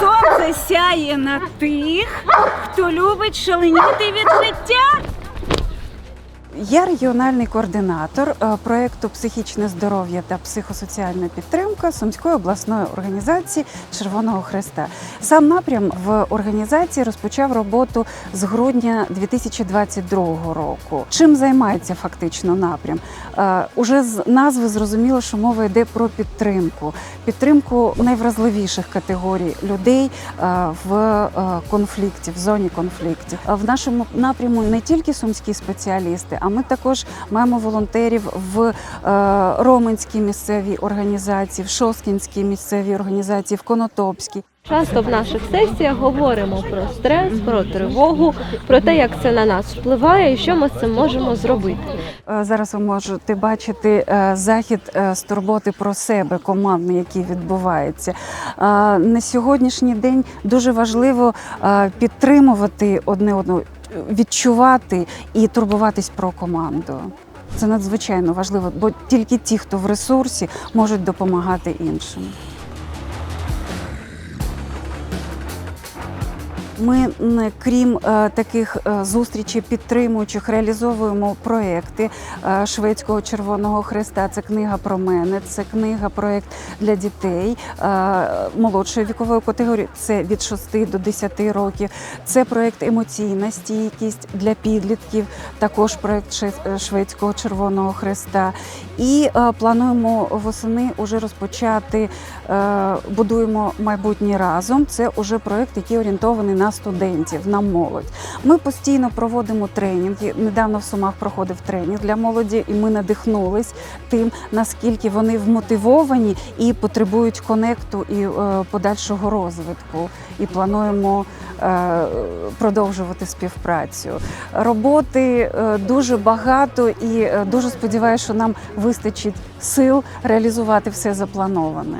Сонце сяє на тих, хто любить шаленіти від життя. Я регіональний координатор е, проєкту Психічне здоров'я та психосоціальна підтримка Сумської обласної організації Червоного Хреста. Сам напрям в організації розпочав роботу з грудня 2022 року. Чим займається фактично напрям? Е, Уже з назви зрозуміло, що мова йде про підтримку, підтримку найвразливіших категорій людей е, в конфлікті, в зоні конфліктів. В нашому напряму не тільки сумські спеціалісти, а ми також маємо волонтерів в е, Роменській місцевій організації, в Шоскінській місцевій організації, в Конотопській. Часто в наших сесіях говоримо про стрес, про тривогу, про те, як це на нас впливає і що ми з цим можемо зробити. Е, Зараз ви можете бачити е, захід з турботи про себе, командний, який відбувається. На сьогоднішній день дуже важливо підтримувати одне одного, відчувати і турбуватись про команду. Це надзвичайно важливо, бо тільки ті, хто в ресурсі, можуть допомагати іншим. Ми крім е, таких е, зустрічей підтримуючих, реалізовуємо проекти е, Шведського Червоного Хреста. Це книга про мене, це книга проект для дітей молодшої вікової категорії. Це від 6 до 10 років. Це проект Емоційна стійкість для підлітків. Також проект Шведського Червоного Хреста. І плануємо восени уже розпочати. Будуємо майбутнє разом. Це уже проект, який орієнтований студентів, на молодь. Ми постійно проводимо тренінги. Недавно в Сумах проходив тренінг для молоді, і ми надихнулись тим, наскільки вони вмотивовані і потребують конекту і е, подальшого розвитку. І плануємо е, продовжувати співпрацю. Роботи е, дуже багато, і е, дуже сподіваюся, що нам вистачить сил реалізувати все заплановане.